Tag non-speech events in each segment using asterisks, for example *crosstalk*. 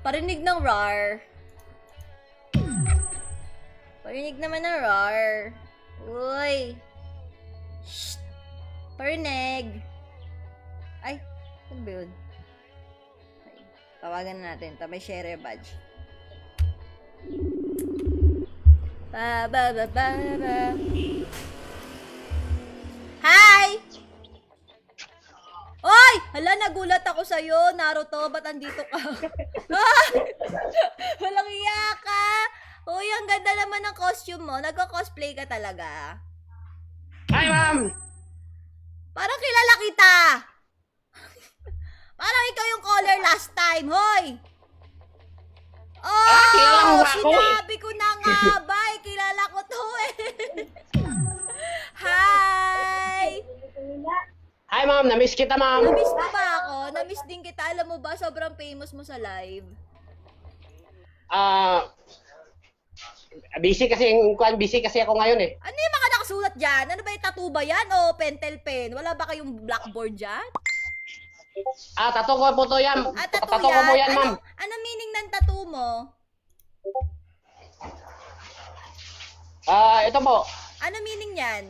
Parinig ng RAR. Parinig naman ng RAR. Uy. Shh. Parinig. Ay, ano ba tawagan na natin. Ito, may share badge. Ba, ba, ba, ba, ba. Hi! Oy! Hala, nagulat ako sa'yo. Naruto, ba't andito ka? *laughs* Ah! *laughs* Walang iya ka! Uy, ang ganda naman ng costume mo. Nagko-cosplay ka talaga. Hi, ma'am! Parang kilala kita! *laughs* Parang ikaw yung caller last time, hoy! Oh! Ah, kilala mo ba ako? Sinabi ko na nga ba, eh, kilala ko to eh. Hi! Hi, ma'am! Namiss kita, ma'am! Namiss mo ba ako? Namiss din kita. Alam mo ba, sobrang famous mo sa live. Ah... busy kasi, kuan busy kasi ako ngayon eh. Ano yung mga nakasulat dyan? Ano ba yung tattoo ba yan? O pentel pen? Wala ba kayong blackboard dyan? Ah, tato ko po to yan. Ah, tattoo Tato ko yan? po yan, ma'am. Ano, ano meaning ng tattoo mo? Ah, ito po. Ano meaning yan?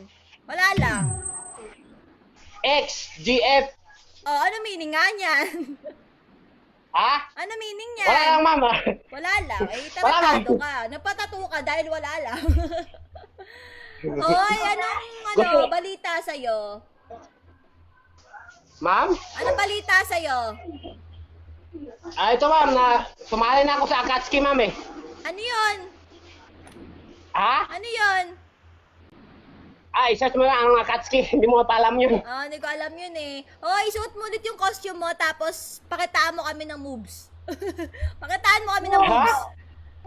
Wala lang. X, GF. Oh, ano meaning nga niyan? *laughs* Ha? ano meaning Wala niyan? lang. Wala lang. Eh, *laughs* Wala lang. taratado ka. Napatato ka dahil wala lang. *laughs* Hoy, anong ano, balita sa'yo? Ma'am? Anong balita sa'yo? Ah, ito, ma'am, na sumali na ako sa Akatsuki, ma'am eh. Ano yun? Ha? Ano yun? Ah, isa mo lang ang Akatsuki. *laughs* Hindi mo pa alam yun. Ah, hindi ko alam yun eh. Hoy, suot mo ulit yung costume mo, tapos pakitaan mo kami ng moves. *laughs* pakitaan mo kami ng moves.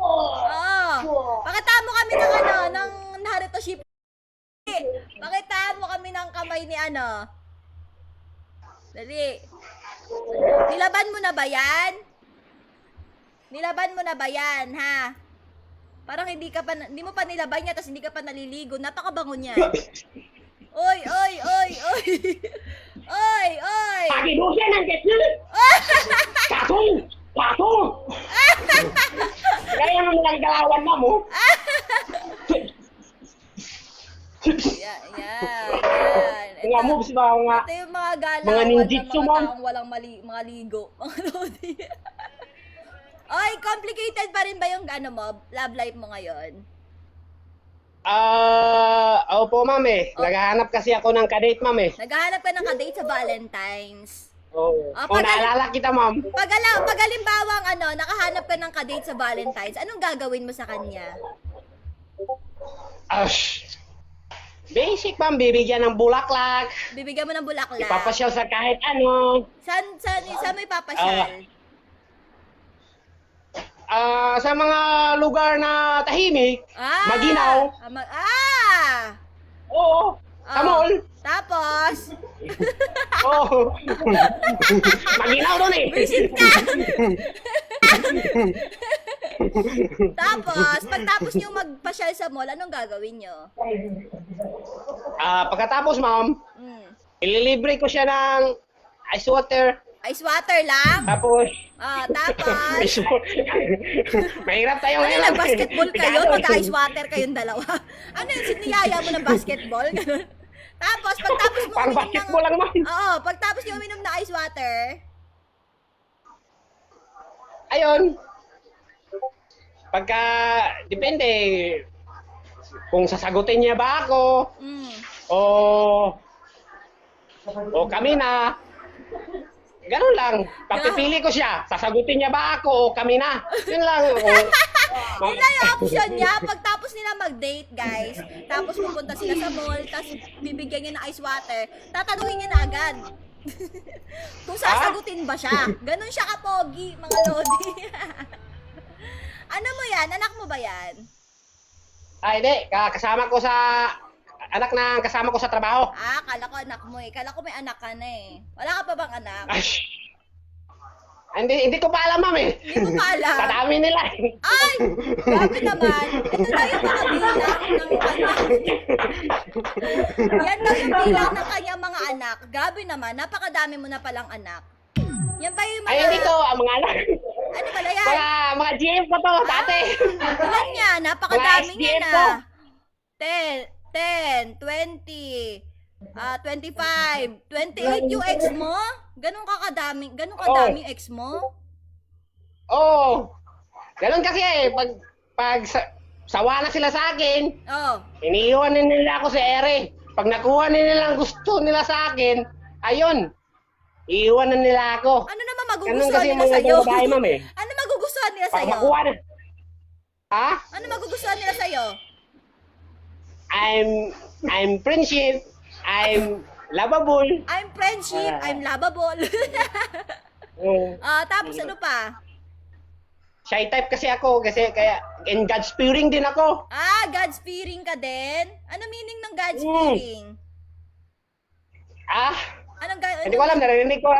Oo. Pakitaan mo kami ng ano, ng Naruto Shippuden. Pakitaan mo kami ng kamay ni ano. Dali. Nilaban mo na ba yan? Nilaban mo na ba yan, ha? Parang hindi ka pa, hindi mo pa nilaban niya, tapos hindi ka pa naliligo. Napakabango niya. Oy, oy, oy, oy. Oy, oy. Pakidusin ang getli! Kasong! Kasong! Kaya mo lang galawan na mo. Yan, yan, yan. Mga moves ba nga? Ito yung mga galawan Mga ng ninjutsu, mga taong walang mali, mga ligo. Mga lodi. Oy, complicated pa rin ba yung ano mo, love life mo ngayon? Ah, opo ma'am eh. Oh. Naghahanap kasi ako ng kadate ma'am eh. Naghahanap ka ng kadate sa Valentine's. Oo. Ah, Kung pag- naalala kita ma'am. Pag, ala, pag halimbawang ano, nakahanap ka ng kadate sa Valentine's, anong gagawin mo sa kanya? Ash. Basic ma'am, bibigyan ng bulaklak. Bibigyan mo ng bulaklak. Ipapasyal sa kahit ano. Saan, saan, saan mo ipapasyal? Ah, sa mga lugar na tahimik. ah! Maginaw. Ah! mag- ah! Oo. Ah. mall. Tapos, *laughs* Oo. Maginaw doon eh. Visit ka! *laughs* Tapos, pagtapos nyo magpasyal sa mall, anong gagawin nyo? Ah, pagkatapos ma'am, Mm. ililibre ko siya ng ice water. Ice water lang? Tapos, Ah, tapos, ice water. *laughs* Mahirap tayo ano basketball kayo? Mag-ice water kayong dalawa? *laughs* Ano yun, siniyaya mo ng basketball? Ganun. *laughs* Tapos, pagtapos mo Pang uminom ng... basketball lang ma'am. Oo, pagtapos nyo uminom ng ice water, Ayun. Pagka, depende. Kung sasagutin niya ba ako, mm, o, o kami na. Ganun lang. Pagpipili ko siya, sasagutin niya ba ako o kami na. Yun lang. O, *laughs* Yun lang yung option niya. Pagtapos nila mag-date, guys, tapos pupunta sila sa mall, tapos bibigyan niya ng ice water, tatanungin niya na agad. *laughs* Kung sasagutin ba siya. Ganon siya kapogi, mga lodi. *laughs* ano mo yan? Anak mo ba yan? ay, di. ka- Kasama ko sa, anak na kasama ko sa trabaho. Ah, kala ko anak mo eh. Kala ko may anak ka na eh. Wala ka pa bang anak? Ay, hindi, hindi ko pa alam, ma'am eh. Hindi mo pa alam. *laughs* Sa dami nila eh. Ay! Grabe naman. Ito na yung mga bilang ng kanya. Yan daw yung bilang ng kanyang mga anak. Grabe naman. Napakadami mo na palang anak. Yan ba yung mga... Ay, hindi ko, ang mga anak. Ano pala yan? Mga Mga GF ko to, dati. Ilan niya? Napakadami Mga niya SDF na. po. 10, 10, 20, ah 25, 28 yung ex mo? Ganun ka kadami, ganun kadaming ex mo? Oo. Ganun kasi eh, pag, pag sa, sawa na sila sa akin, Oh. iniiwan na nila ako sa ere. Pag nakuha na nila ang gusto nila sa akin, ayun, iiwan na nila ako. Ano naman Ganun magugustuhan kasi yung nila mga sa'yo? babae, ma'am eh. *laughs* ano magugustuhan nila Pag sa'yo? makuha na. Ha? Ano magugustuhan nila sa'yo? I'm, I'm friendship, I'm lovable. I'm friendship, I'm lovable. Mm. *laughs* Ah, tapos ano pa? Shy type kasi ako kasi kaya and God fearing din ako. Ah, God's fearing ka din? Ano meaning ng God's Mm. fearing? Ah, Anong ga- hindi ko alam, narinig ko. *laughs*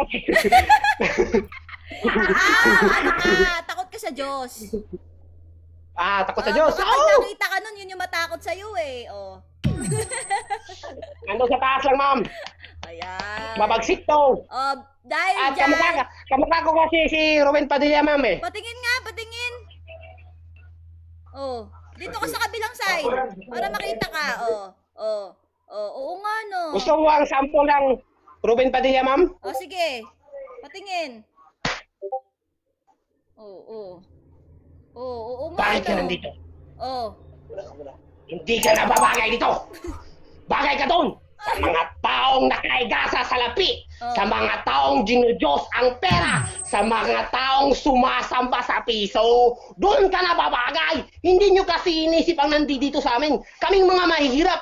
Ah, ano ka? Takot ka sa Diyos. Ah, takot sa Ah, Diyos. baka Oh! nakita ka nun, yun yung matakot sa'yo eh. Oh. Ando sa taas lang, ma'am. Ayan. Mabagsik to. Oh, dahil At dyan, kamukha, ka- kamukha ko kasi si Ruben Padilla, ma'am eh. patingin nga, patingin. Oh, dito ka sa kabilang side. Para makita ka. Oh, oh, oh, oo nga no. Gusto mo ang sample ng Ruben Padilla, ma'am? Oh, sige. Patingin. Oh, oh. Oh, oo nga Bakit ka nandito? Oh. Hindi ka nababagay dito. Bagay ka doon. Sa mga taong nakahiga sa salapi. Oh. Sa mga taong ginudiyos ang pera. Sa mga taong sumasamba sa piso. Doon ka nababagay. Hindi nyo kasi inisip ang nandito sa amin. Kaming mga mahihirap.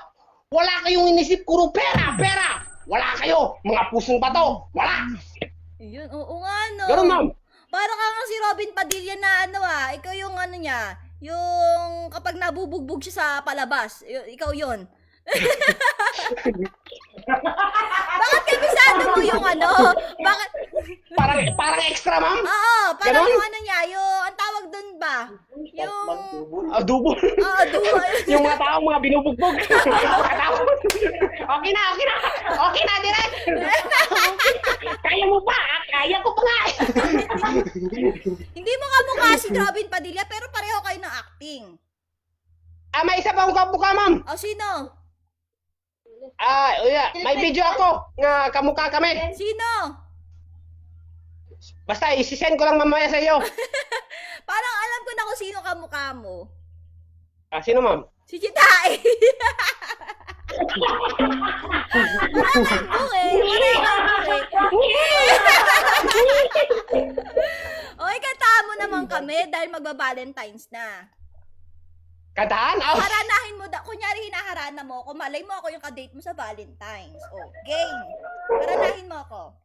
Wala kayong inisip. Puro pera, pera. Wala kayo. Mga pusong bato. Wala. Yun, oo nga no. Ganun, ma'am. Parang ka nga si Robin Padilla na ano ah, ikaw yung ano niya, yung kapag nabubugbog siya sa palabas, y- ikaw yon. *laughs* Bakit kabisado mo yung ano? Bakit? Parang, parang extra, ma'am. Oo, parang Ganon? yung ano niya, yung, ang tawag dun ba? Yung, Adobo. oo, duwa. yung mga taong mga binubugbog. Mga *laughs* tao. okay na, okay na. Okay na, direct. Kaya mo ba? Ah, Kaya ko pa nga. *laughs* Hindi mo kamukha si Robin Padilla, pero pareho kayo ng acting. ah, may isa pa akong kamukha, ma'am. O, sino? Ah, yeah. may video ako nga kamukha kami. Sino? Basta isi-send ko lang mamaya sa iyo. *laughs* Parang alam ko na kung sino kamukha mo. Ah, sino, ma'am? Si Chitae. Kang book eh. Book eh. *laughs* o, ikantahan mo naman kami dahil magba-Valentine's na. Kantahan? Ah, Haranahin mo, da, kunyari hinaharana mo ako, malay mo ako yung kadate mo sa Valentine's. O, game. Haranahin mo ako.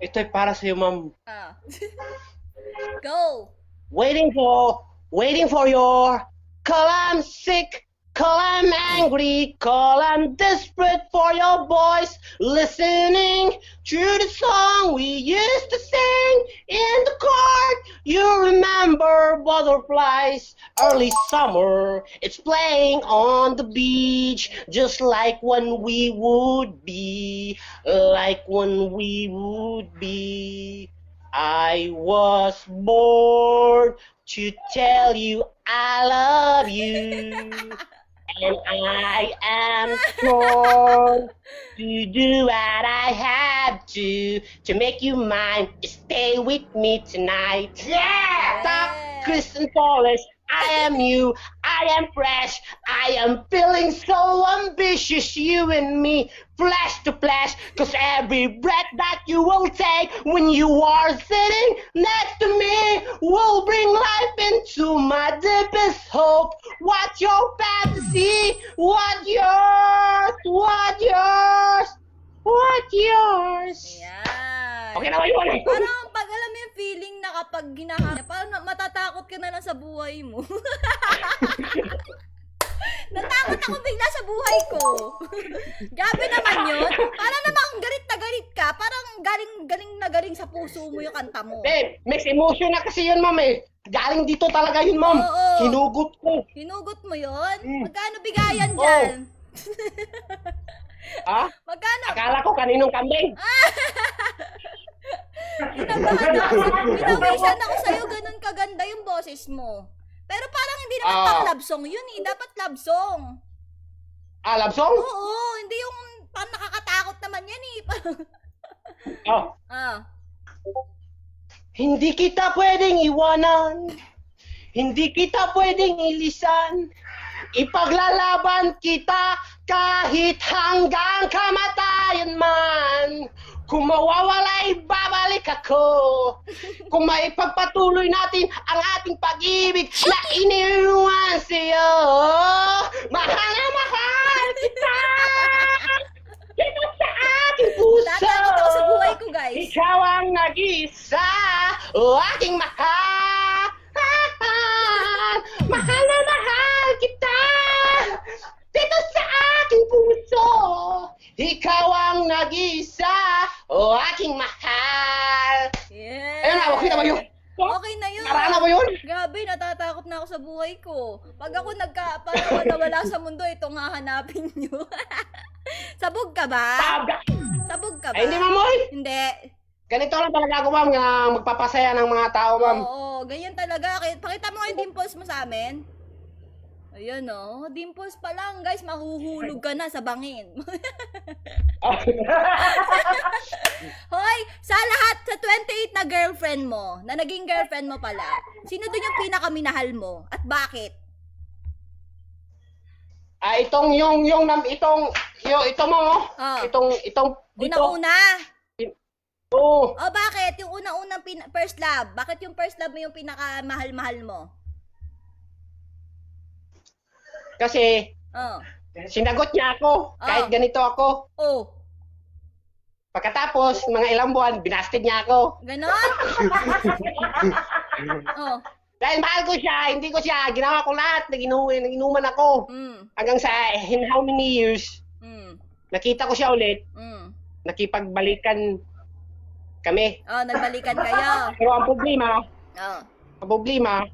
Ito ay para sa iyo, ma'am. Ah. *laughs* Go. Waiting for, waiting for your call I'm sick, call I'm angry, call I'm desperate for your voice, listening to the song we used to sing in the court. You remember butterflies, early summer, it's playing on the beach, just like when we would be, like when we would be. I was born to tell you I love you. *laughs* And I am *laughs* strong to do what I have to to make you mine. Stay with me tonight. Yeah! Stop, Kristen Paulus. I am you. I am fresh. I am feeling so ambitious, you and me, flesh to flesh. Cause every breath that you will take when you are sitting next to me will bring life into my deepest hope. What your fantasy? What yours? What yours? What yours? Ayan. Okay na ba yun? Parang pag alam mo yung feeling kapag ginahanap, parang matatakot ka na lang sa buhay mo. *laughs* Natakot ako bigla sa buhay ko. *laughs* Gabi naman yun. Parang namang galit na galit ka. Parang galing, galing na galing sa puso mo yung kanta mo. Eh, mixed emotion na kasi yun, ma'am eh. Galing dito talaga yun, ma'am. Oo. Hinugot ko. Hinugot mo yun? Mm. Magkano bigayan dyan? Ha? *laughs* Magkano? Akala ko kaninong kambing. Kinabahan ako pinawisan ako sa'yo, ganun kaganda yung boses mo. Pero parang hindi naman Ah. pang love song yun eh. Dapat love song. Ah, love song? Oo, hindi yung parang nakakatakot naman yan eh. Oh. *laughs* ah. Hindi kita pwedeng iwanan. Hindi kita pwedeng ilisan. Ipaglalaban kita kahit hanggang kamatayan man. Kung mawawala, ibabalik ako. Kung maipagpatuloy natin ang ating pag-ibig na iniwan sa'yo. Mahal na mahal kita. Dito sa ating puso. Tatakot ako sa buhay ko, guys. Ikaw ang nag-isa, o aking *laughs* mahal. Mahal kita. Dito sa aking puso, ikaw ang nag-isa, o aking mahal. Yeah. Ayun na, okay na ba yun? Okay na yun. Narana ba yun? Grabe, natatakot na ako sa buhay ko. Pag ako nagka, parang ako nawala sa mundo, ito nga hanapin nyo. *laughs* Sabog ka ba? Sabog ka ba? Ay, hindi, ma'am, oy. Hindi. Ganito lang talaga ako, ma'am, na magpapasaya ng mga tao, ma'am. Oo, ganyan talaga. Pakita mo nga yung dimples mo sa amin. Ayan oh, dimples pa lang guys, mahuhulog ka na sa bangin. *laughs* Hoy, sa lahat, sa 28 na girlfriend mo, na naging girlfriend mo pala, sino dun yung pinakaminahal mo? At bakit? Ah, itong, yung, yung, nam- itong, yung, ito mo, oh. Ah. Itong, itong, dito. Una-una. Oo. O bakit? Yung una-unang pin- first love. Bakit yung first love mo yung pinakamahal-mahal mo? Kasi, Oh. sinagot niya ako. Kahit Ah. ganito ako. Oh. Pagkatapos, mga ilang buwan, binasted niya ako. Ganon? *laughs* oh. Dahil mahal ko siya, hindi ko siya, ginawa ko lahat, nag-inu- nag-inuman ako. Mm. Hanggang sa, in how many years, Mm. nakita ko siya ulit, Mm. nakipagbalikan kami. Oh, nagbalikan kayo. *laughs* Pero ang problema, Oh. ang problema,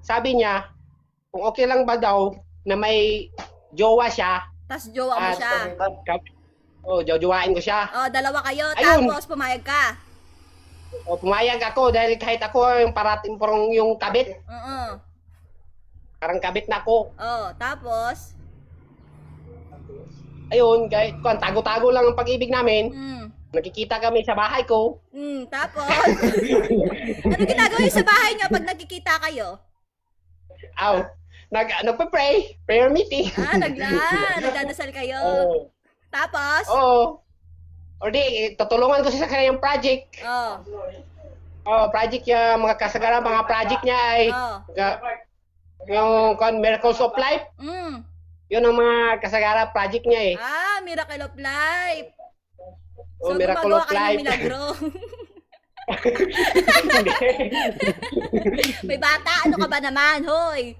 sabi niya, kung okay lang ba daw na may jowa siya, Tapos jowa mo at siya. oh, jojowain ko siya. Oh, dalawa kayo. Ayun. Tapos pumayag ka. O pumayag ako dahil kahit ako yung parating parang yung kabit, Oo. parang kabit na ako. Oh, tapos. Ayun, kahit kung tago-tago lang ang pag-ibig namin, Mm. nakikita kami sa bahay ko. Mm, tapos. *laughs* ano ginagawa niyo sa bahay niyo pag nagkikita kayo? Aw, nag nagpe-pray, prayer meeting. Ah, nagla, nagdadasal kayo. *laughs* Oo. Tapos. Oo. O di, tutulungan ko siya sa kanyang project. Oh. Oh, project niya, mga kasagara, mga project niya ay Oh. ga- yung kon Miracles of Life. Mm. Yun ang mga kasagara project niya eh. Ah, miracle of life. Oh, So, Miracle of Life. milagro. *laughs* May bata, ano ka ba naman, hoy?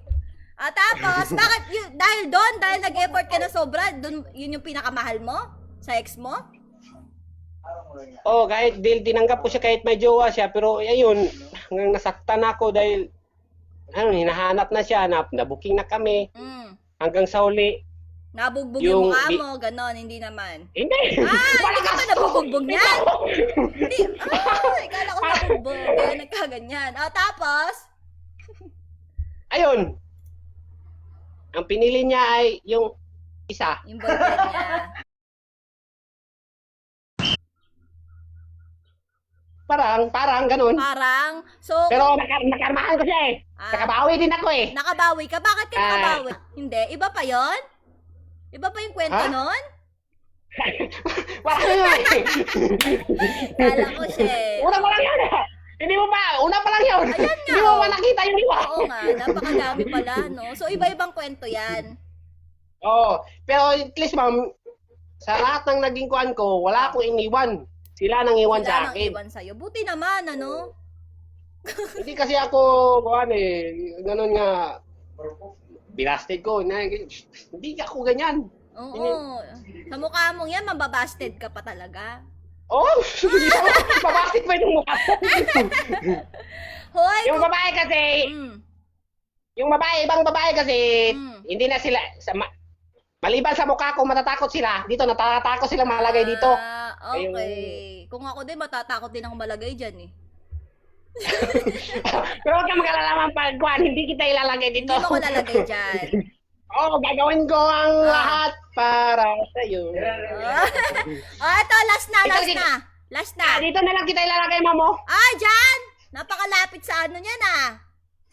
Ah, tapos, bakit, yun, dahil doon, dahil nag-effort ka na sobra, doon, yun yung pinakamahal mo? Sa ex mo? Oh, kahit dil tinanggap ko siya kahit may jowa siya, pero ayun, hanggang nasaktan ako dahil ano, hinahanap na siya, na, na-booking na kami. Mm. Hanggang sa huli, Nabugbog Yung yung mukha mo, ganon, hindi naman. hindi! Ah, hindi ka ka- nabubugbog *laughs* niyan? Hindi, ah, ikala ko nabugbog, *laughs* kaya nagkaganyan. Ah, tapos, Ayun. Ang pinili niya ay yung isa. yung boyfriend niya. Parang, parang ganun. Parang, so, Pero nakar nakarmahan ko siya eh. Ah. Nakabawi din ako eh. nakabawi ka. Bakit ka Ah. nakabawi? Hindi, iba pa yon? Iba pa yung kwento Ha? nun? *laughs* Parang yun eh. *laughs* Kala ko siya eh. Una pa lang yun eh. Hindi mo pa, una pa lang yun. Ayan nga, Hindi mo oh. pa nakita yung iba. Oo nga, napakadami pala, no? So, iba-ibang kwento yan. Oo. Pero at least ma'am, sa lahat ng naging kuan ko, wala akong iniwan. Sila nang iwan Sila sa nang akin. iwan sa'yo. Buti naman, ano? *laughs* Hindi kasi ako, kuan eh, ganun nga, binasted ko. Na, hindi ako ganyan. Oo. Sa mukha mong yan, mambabasted ka pa talaga. Oh, *laughs* hindi ako, babasted pa yung mukha ko. *laughs* Hoy! yung kung- babae kasi, Mm, yung babae, ibang babae kasi, Mm. hindi na sila, sa, ma- maliban sa mukha ko, matatakot sila. Dito, natatakot sila malagay dito. Ah, okay. Kung ako din, matatakot din ako malagay dyan eh. *laughs* Pero huwag kang mag-alala pagkuhan, hindi kita ilalagay Hindi dito. mo ko lalagay dyan. *laughs* Oo, oh, gagawin ko ang Ah. lahat para sa'yo. *laughs* oh, ito, last na, Ito, last dito. na. Last na. Ah, dito na lang kita ilalagay, mamo. Ah, dyan! Napakalapit sa ano niyan ah.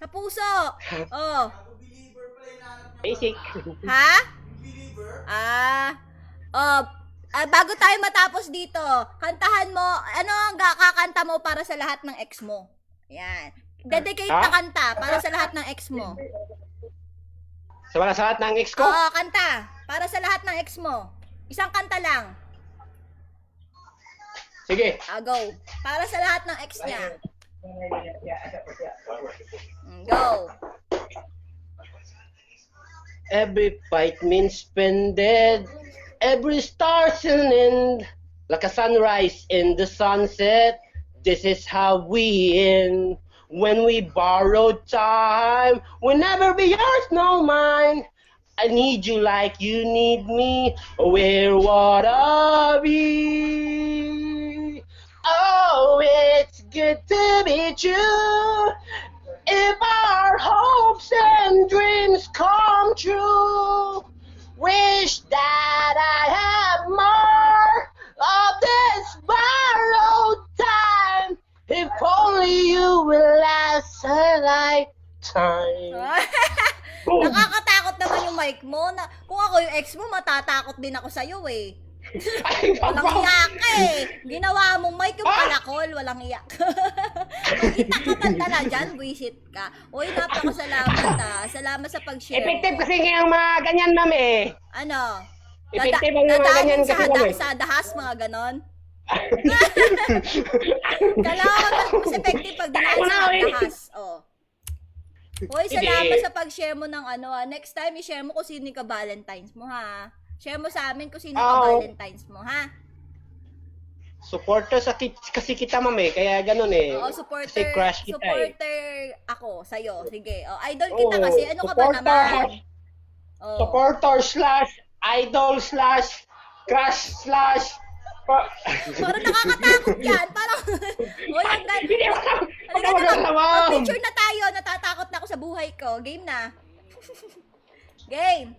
Sa puso. Oh. Basic. Ha? Ah. Oh. Ah, bago tayo matapos dito, kantahan mo, ano ang kakanta mo para sa lahat ng ex mo? Yan. Dedicate na kanta para sa lahat ng ex mo. Sa wala sa lahat ng ex ko. Oo, kanta. Para sa lahat ng ex mo. Isang kanta lang. Sige. Ah, go. Para sa lahat ng ex niya. Mm, Go. Every fight means spended. Every star's an end. Like a sunrise in the sunset. This is how we end. When we borrow time, will never be yours, no mine. I need you like you need me. We're what I be. Oh, it's good to be true. Ex mo, matatakot din ako sa'yo eh. Ay, *laughs* Walang iyak eh. Ginawa mong mic yung Ah! walang iyak. *laughs* Kita ka man tala dyan, buisit ka. Uy, napakasalamat *laughs* ah. Salamat sa pag-share Effective kasi yung mga ganyan, ma'am eh. Ano? Effective ang mga ganyan sa, kasi, hada, ma'am eh. sa dahas, mga ganon. Kailangan mas effective pag dinaan sa eh. dahas. Oh. Sige. salamat sa pag-share mo ng ano ah. Next time, i-share mo kung sino yung ka-Valentines mo ha. Share mo sa amin kung sino yung Oo. ka-Valentines mo ha. Supporter sa kit kasi kita, ma'am eh. Kaya ganun eh. Oo, supporter. Kasi crush kita eh. supporter ako sa'yo. Sige. Oh, idol kita Oo, kasi. Ano ka ba supporter, naman? Oh. Supporter slash idol slash crush slash pa- Parang nakakatakot yan. Parang, *laughs* Uy, ang gan- Hindi ako Halika na, ma'am. mag-picture na tayo. Natatakot na ako sa buhay ko. Game na. *laughs* Game.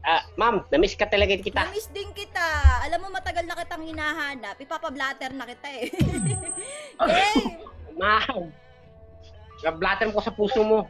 Ah, ma'am, na-miss ka talaga kita. Namiss din kita. Alam mo, matagal na kitang hinahanap. Ipapablatter na kita eh. *laughs* Game. Ma'am. Blatter mo ko sa puso mo.